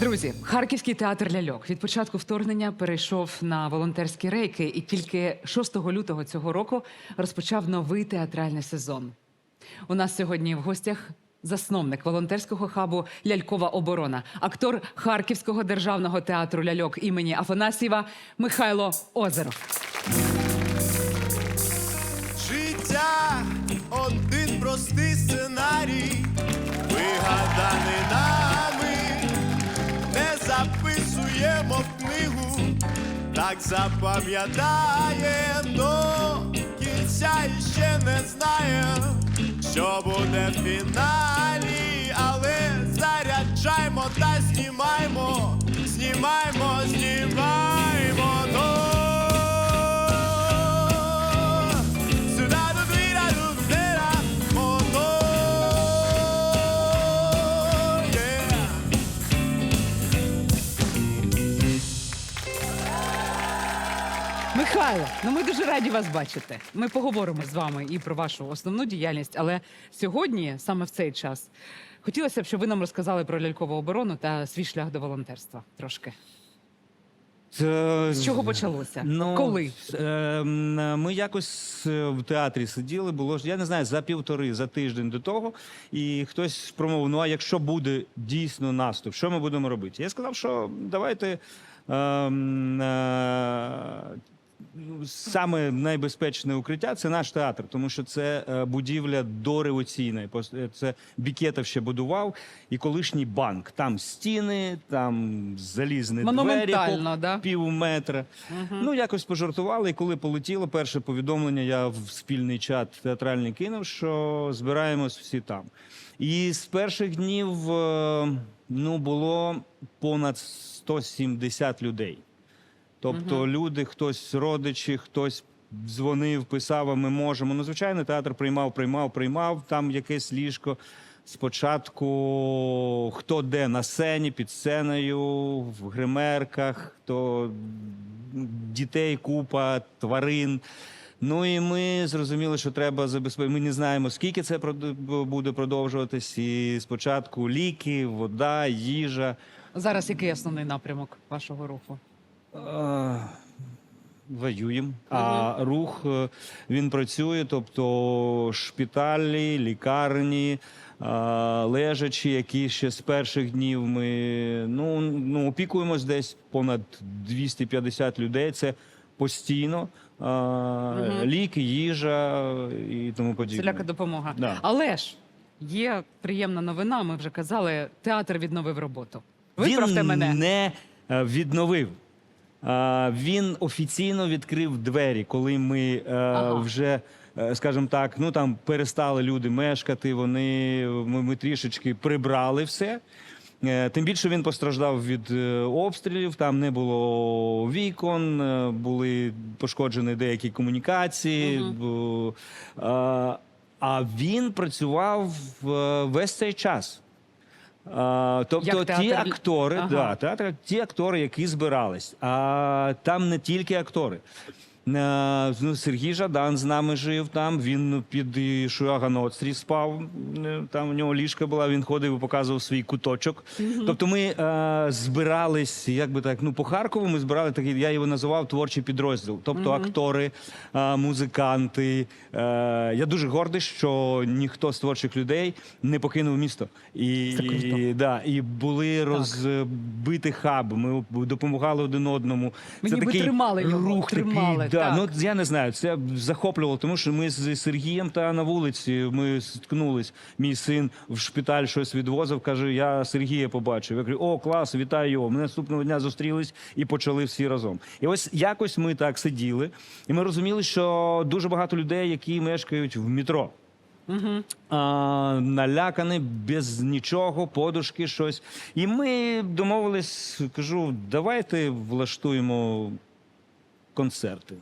Друзі, Харківський театр ляльок від початку вторгнення перейшов на волонтерські рейки і тільки 6 лютого цього року розпочав новий театральний сезон. У нас сьогодні в гостях засновник волонтерського хабу Лялькова оборона, актор Харківського державного театру ляльок імені Афанасьєва Михайло Озеров. Життя один простий сценарій, так запам'ятає до кінця іще не знає, що буде в фіналі, але заряджаймо та знімаймо, знімаймо, знімаймо Михайло, ну ми дуже раді вас бачити. Ми поговоримо з вами і про вашу основну діяльність, але сьогодні, саме в цей час, хотілося б, щоб ви нам розказали про лялькову оборону та свій шлях до волонтерства. Трошки. Це... З чого почалося? Ну, Коли? е, ми якось е, в театрі сиділи, було ж, я не знаю, за півтори, за тиждень до того, і хтось промовив: ну а якщо буде дійсно наступ, що ми будемо робити? Я сказав, що давайте. е, е, ну, Саме найбезпечне укриття це наш театр, тому що це е, будівля дореволюційна. Е, Це Бікетов ще будував, і колишній банк. Там стіни, там залізні двері по да? пів метра. Ну, якось пожартували. І коли полетіло перше повідомлення, я в спільний чат театральний кинув, що збираємось всі там. І з перших днів е, ну, було понад 170 людей. Тобто люди, хтось родичі, хтось дзвонив, писав, а ми можемо. Ну, звичайно, театр приймав, приймав, приймав там якесь ліжко. Спочатку хто де на сцені, під сценою, в гримерках, хто дітей, купа, тварин. Ну і ми зрозуміли, що треба забезпечити. Ми не знаємо, скільки це буде продовжуватись. І спочатку ліки, вода, їжа. Зараз який основний напрямок вашого руху? Воюємо. А рух е, він працює, тобто шпиталі, лікарні, лежачі, які ще з перших днів ми ну, ну, опікуємось десь понад 250 людей. Це постійно. Ліки, їжа і тому подібне. Всіляка допомога. Да. Але ж є приємна новина. Ми вже казали, театр відновив роботу. Виправте він мене. не е, відновив. Він офіційно відкрив двері, коли ми е, Ага. вже, е, скажімо так, ну там перестали люди мешкати. Вони ми, ми трішечки прибрали все. Е, Тим більше він постраждав від обстрілів. Там не було вікон, були пошкоджені деякі комунікації. е, А він працював весь цей час. А, тобто Як ті театр? актори, Ага. да, театр, ті актори, які збирались. А там не тільки актори. Е, Ну, Сергій Жадан з нами жив там. Він під Шуаганоцрі спав. е, Там у нього ліжка була. Він ходив і показував свій куточок. Тобто, ми е, збирались, як би так, ну по Харкову ми збирали такий, я його називав творчий підрозділ. Тобто актори, е, музиканти. Е, я дуже гордий, що ніхто з творчих людей не покинув місто. І, і, да, і були розбиті хаби. Ми допомагали один одному. Ми ніби такий тримали його, рух тримали, такий. Да, так. ну, я не знаю, це захоплювало, тому що ми з Сергієм та на вулиці ми стикнулись. Мій син в шпиталь щось відвозив, каже: я Сергія побачив. Я кажу, о, клас, вітаю його. Ми наступного дня зустрілись і почали всі разом. І ось якось ми так сиділи, і ми розуміли, що дуже багато людей, які мешкають в метро. А, налякані, без нічого, подушки, щось. І ми домовились, кажу, давайте влаштуємо концерти.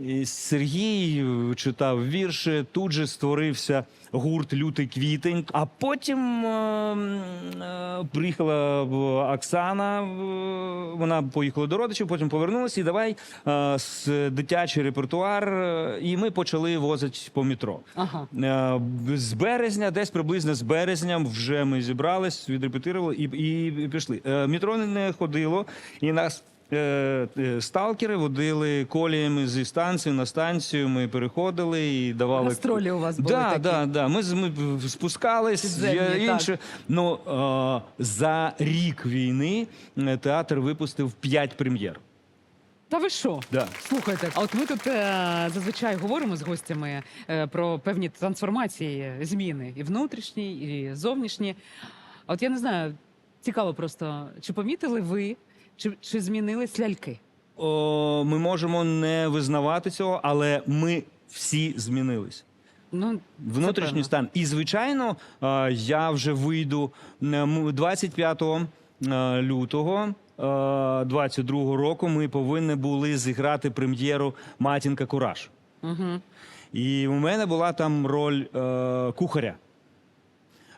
І Сергій е, читав вірші, тут же створився гурт Лютий квітень. А потім е, е, приїхала Оксана, вона поїхала до родичів, потім повернулася і давай е, з дитячий репертуар. е, І ми почали возити по метро. Ага. Е, З березня, десь приблизно з березня, вже ми зібрались, відрепетирували і, і пішли. Е, Метро не ходило, і нас. Е, е, Сталкери водили коліями зі станції на станцію. Ми переходили і давали Гастролі у вас були да, такі. Да, да. Ми, ми спускались Підземні, так. інше. Ну е, за рік війни театр випустив п'ять прем'єр. Та ви що? Да. Слухайте, а от ми тут е, зазвичай говоримо з гостями е, про певні трансформації, зміни і внутрішні, і зовнішні. А от я не знаю, цікаво просто, чи помітили ви, чи, чи змінились ляльки? О, ми можемо не визнавати цього, але ми всі змінились. Ну, Внутрішній стан. І звичайно, я вже вийду е, м- 25 е, лютого. 22-го року ми повинні були зіграти прем'єру Матінка Кураж. Угу. І у мене була там роль е, кухаря.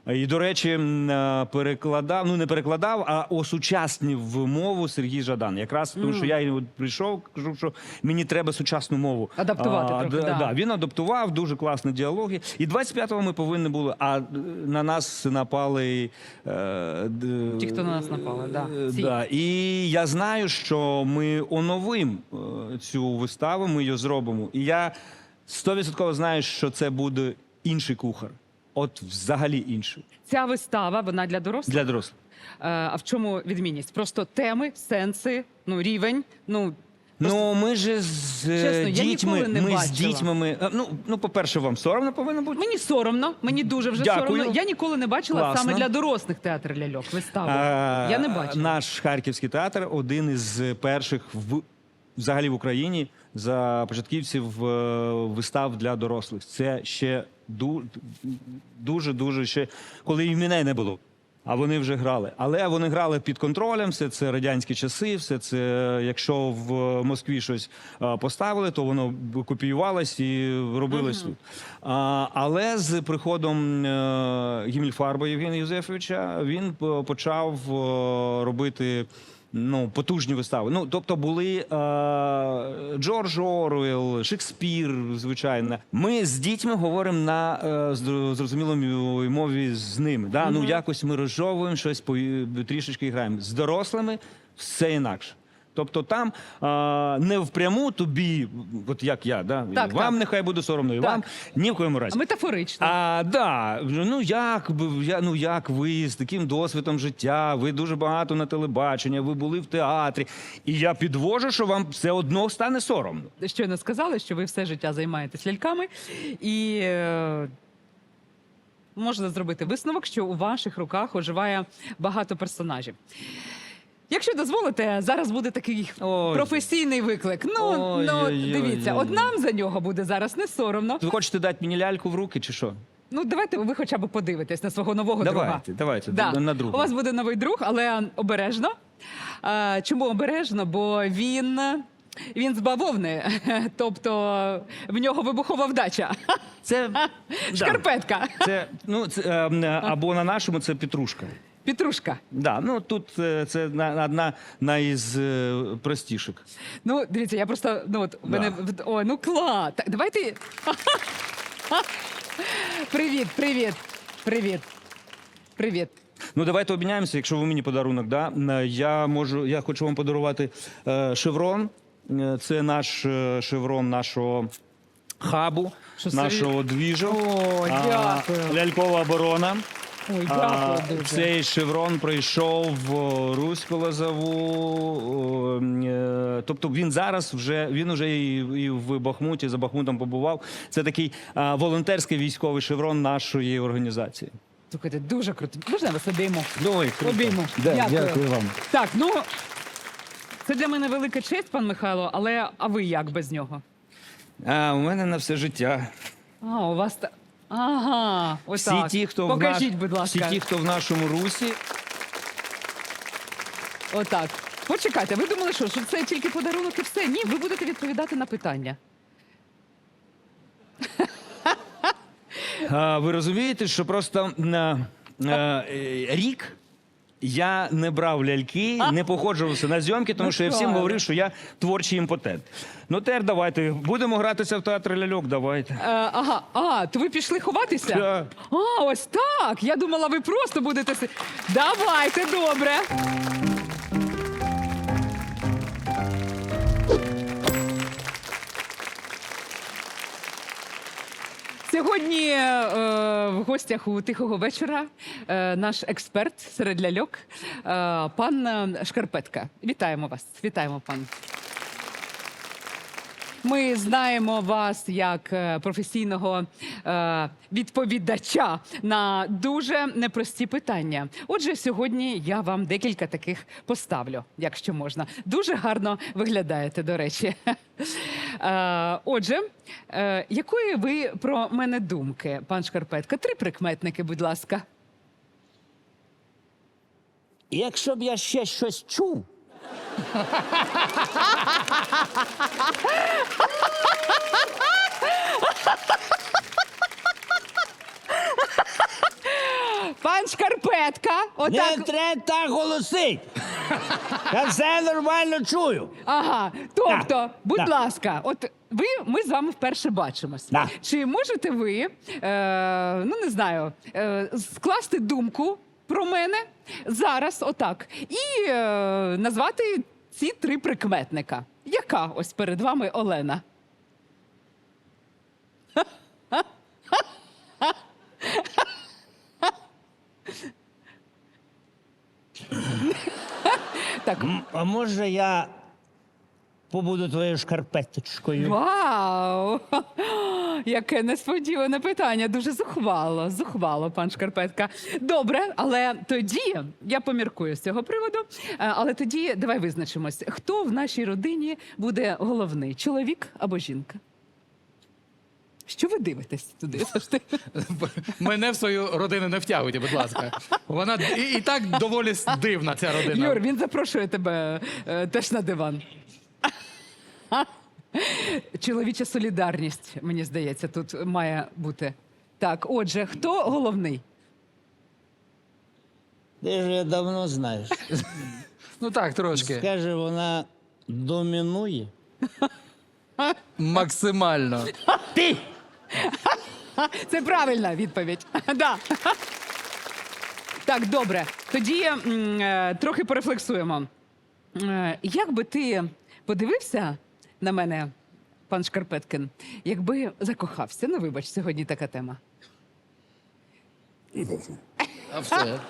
І, до речі, е, перекладав, ну не перекладав, а осучаснив мову Сергій Жадан. Якраз тому, що я прийшов, кажу, що мені треба сучасну мову. Адаптувати трохи, д- да. Він адаптував, дуже класні діалоги. І 25-го ми повинні були, а е, на нас напали. Е, Ті, хто на нас напали, да. е, да. І я знаю, що ми оновимо е, цю виставу, ми її зробимо. І я стовідсотково знаю, що це буде інший кухар. От взагалі інший. Ця вистава, вона для дорослих. Для дорослих. Е, а в чому відмінність? Просто теми, сенси, ну рівень. Ну Ну, ми ж з е, Чесно, я дітьми. ніколи не ми з бачила. дітьми. Ми, е, ну, ну, по-перше, вам соромно повинно бути. мені соромно, мені дуже вже Дякую. соромно. Я ніколи не бачила Класно. саме для дорослих театр ляльок. Виставу. Е, я не бачила. Наш харківський театр один із перших в взагалі в Україні за початківців е, вистав для дорослих. Це ще дуже дуже ще коли і мене не було. А вони вже грали. Але вони грали під контролем. Все це радянські часи. Все це, якщо в Москві щось е, поставили, то воно копіювалось і робилось тут. А, але з приходом е, Гіммельфарба Євгена Юзефовича він почав робити. Ну, потужні вистави. Ну, тобто були е, Джордж Оруел, Шекспір, звичайно. Ми з дітьми говоримо на е, зрозумілому мові з ними. Да? Ну, якось ми розжовуємо щось по трішечки граємо. З дорослими все інакше. Тобто там е, не впряму тобі, от як я, да? Так, вам так. нехай буде соромно, і Так. вам ні в коєму разі. Метафорично. А, да, ну як я, ну як ви з таким досвідом життя, ви дуже багато на телебачення, ви були в театрі, і я підвожу, що вам все одно стане соромно. Щойно сказали, що ви все життя займаєтесь ляльками, і е, можна зробити висновок, що у ваших руках оживає багато персонажів. Якщо дозволите, зараз буде такий Ой. професійний виклик. Ну, Ой, ну ой, ой, дивіться, ой. от нам за нього буде зараз не соромно. Ви хочете дати мені ляльку в руки, чи що? Ну, давайте ви хоча б подивитесь на свого нового друга. Давайте, давайте, Да. на друга. У вас буде новий друг, але обережно. А, чому обережно? Бо він. Він з бавовни, тобто в нього вибухова вдача. Це, да. Шкарпетка. це, ну, це, е, м, або на нашому це петрушка. Петрушка. Да, ну тут е, це на- одна найз е, простіших. Ну, дивіться, я просто. Ну, от, Да. мене, о, ну клас. Так, давайте. Привіт, привіт, привіт. Привіт. Ну, давайте обміняємося, якщо ви мені подарунок. Да? Е, Я можу, я хочу вам подарувати е, шеврон. Е, Це наш е, шеврон нашого хабу, Що це? нашого двіжу. О, дякую. Лялькова оборона. Ой, А, дякую дуже. Цей шеврон пройшов о, Руську Лозову. о, е, Тобто він зараз вже він вже і, і в Бахмуті за Бахмутом побував. Це такий а, волонтерський військовий шеврон нашої організації. Слухайте, дуже круто. Можна я вас обійму? Ой, круто. Обійму. Да, Дякую. дякую вам. Так, ну це для мене велика честь, пан Михайло, але а ви як без нього? А, у мене на все життя. А, у вас та. Ага, ось всі так. ті, хто Покажіть, в наш... будь ласка. всі ті, хто в нашому русі. Отак. Почекайте, ви думали, що, що це тільки подарунок і все? Ні, ви будете відповідати на питання. А, ви розумієте, що просто на, е, е, рік я не брав ляльки, не походжувався на зйомки, тому що я всім говорив, що я творчий імпотент. Ну тепер давайте, будемо гратися в театр ляльок, давайте. Е, ага, а, то ви пішли ховатися? Так. А, ось так. Я думала, ви просто будете. си- Давайте, добре. Сьогодні е, в гостях у тихого вечора е, наш експерт серед ляльок, е, пан Шкарпетка. Вітаємо вас. Вітаємо, пан. Ми знаємо вас як е, професійного е, відповідача на дуже непрості питання. Отже, сьогодні я вам декілька таких поставлю, якщо можна. Дуже гарно виглядаєте, до речі. Е, отже, е, якої ви про мене думки, пан Шкарпетка? Три прикметники, будь ласка. Якщо б я ще щось чув, Пан Шкарпетка, отак. не треба так голосить. Я все нормально чую. Ага, тобто, Да, будь да. ласка, от ви ми з вами вперше бачимось. Да. Чи можете ви, е, ну не знаю, е, скласти думку про мене зараз, отак, і е, назвати ці три прикметника? Яка ось перед вами Олена? Так, А може я побуду твоєю шкарпеточкою? Вау! Яке несподіване питання. Дуже зухвало, зухвало, пан Шкарпетка. Добре, але тоді я поміркую з цього приводу. Е, Але тоді давай визначимось, хто в нашій родині буде головний: чоловік або жінка? Що ви дивитесь туди? завжди? Мене в свою родину не втягуйте, будь ласка. Вона і, і так доволі дивна ця родина. Юр, він запрошує тебе е, теж на диван. Чоловіча солідарність, мені здається, тут має бути. Так, отже, хто головний? Ти ж давно знаєш. Ну так, трошки. Скаже, вона домінує. Максимально. Ти! Це правильна відповідь. Да. Так, добре. Тоді м, е, трохи порефлексуємо. Е, Як би ти подивився на мене, пан Шкарпеткин, якби закохався? Ну, вибач, сьогодні така тема. А все.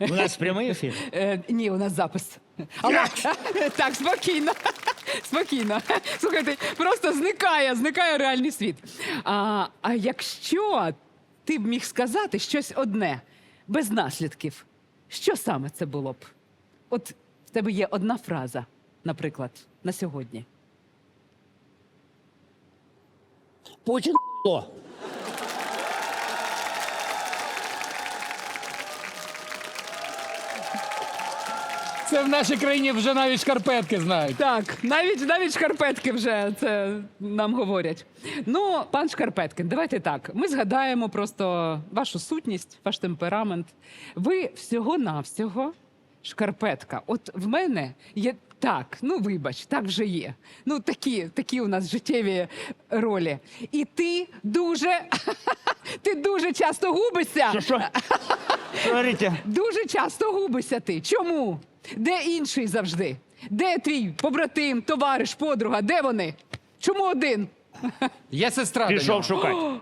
У нас прямий ефір. Е, ні, у нас запис. Але так, спокійно. Спокійно. Слухайте, просто зникає, зникає реальний світ. А, а якщо ти б міг сказати щось одне, без наслідків, що саме це було б? От в тебе є одна фраза, наприклад, на сьогодні. Путін? Це в нашій країні вже навіть шкарпетки знають. Так, навіть навіть шкарпетки вже це нам говорять. Ну, пан Шкарпеткин, давайте так. Ми згадаємо просто вашу сутність, ваш темперамент. Ви всього-навсього шкарпетка. От в мене є так, ну вибач, так вже є. Ну, такі, такі у нас життєві ролі. І ти дуже, ти дуже часто губишся. Що, що? Що говорите? Дуже часто губишся ти. Чому? Де інший завжди? Де твій побратим, товариш, подруга? Де вони? Чому один? Є сестра до Пішов нього. шукати.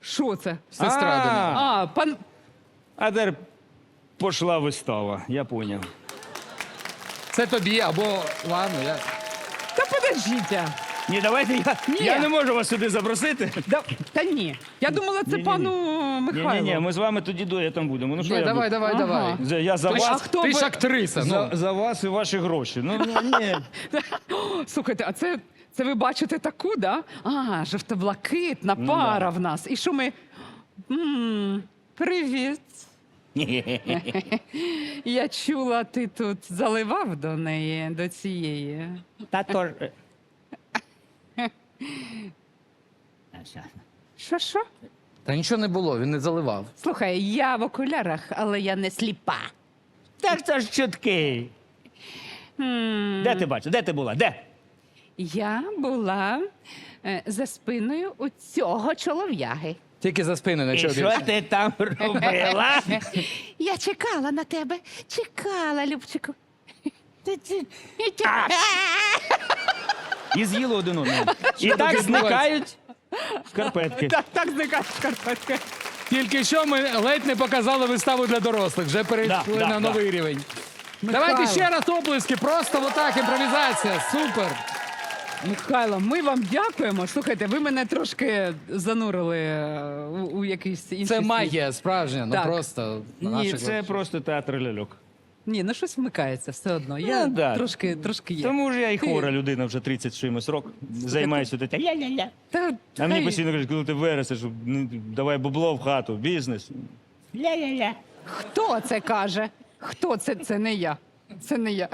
Що це? Сестра до А. нього. А, пан. А тепер пішла вистава, я поняв. Це тобі або ладно, я. Та подождіть. Ні, давайте я. Ні. Я не можу вас сюди запросити. Да, та ні. Я думала, це Ні-ні-ні. пану Ні, Михайлу. ні, ні, ми з вами тоді дуетом будемо. Ну що Ні, я давай, буду? давай, Ага. давай. За- Я за Ти ж, А вас, хто ти ж актриса. за, Ну. за вас і ваші гроші. Ну, ну ні. Слухайте, а це, це ви бачите таку, да? А, жовто-блакитна Ну, пара в нас. І що ми. м привіт. Я чула, ти тут заливав до неї, до цієї. Та то ж. Що що? Та нічого не було, він не заливав. Слухай, я в окулярах, але я не сліпа. Та ж це ж чутки. Де ти бачиш? Де ти була? Де? Я була е, за спиною у цього чолов'яги. Тільки за спиною І нічого що більше. ти там робила? Я чекала на тебе, чекала, Любчику. І з'їли один одного. І так зникають шкарпетки. Так, так зникає шкарпетка. Тільки що ми ледь не показали виставу для дорослих, вже перейшли Да, на да. новий рівень. Давайте ще раз оплески, просто отак, імпровізація. Супер. Михайло, ми вам дякуємо. Слухайте, ви мене трошки занурили е, у, у якийсь інший Це світ. магія справжня, ну Так. просто на Ні, наших це просто театр ляльок. Ні, ну щось вмикається все одно. Я Ну, да. трошки, трошки є. Тому ж я і Ти- хвора людина вже 30 чимось рок. Займаюся тут. Ля-ля-ля. Та, А мені хай- постійно кажуть, коли ти вересиш, ну, давай бабло в хату, бізнес. Ля-ля-ля. Хто це каже? Хто це? Це не я. Це не я.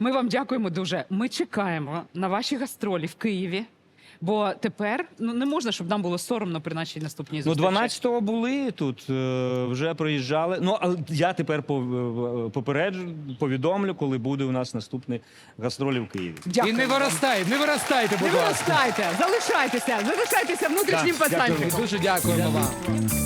Ми вам дякуємо дуже. Ми чекаємо на ваші гастролі в Києві. Бо тепер ну не можна, щоб нам було соромно при нашій наступній Ну, зустрічі. 12-го були тут, е, вже приїжджали. Ну, а я тепер пов- попереджу, повідомлю, коли буде у нас наступний гастролі в Києві. І не виростайте, не виростайте, Не будь ласка. виростайте, залишайтеся, залишайтеся внутрішнім пацанчиком. Дуже дякуємо вам.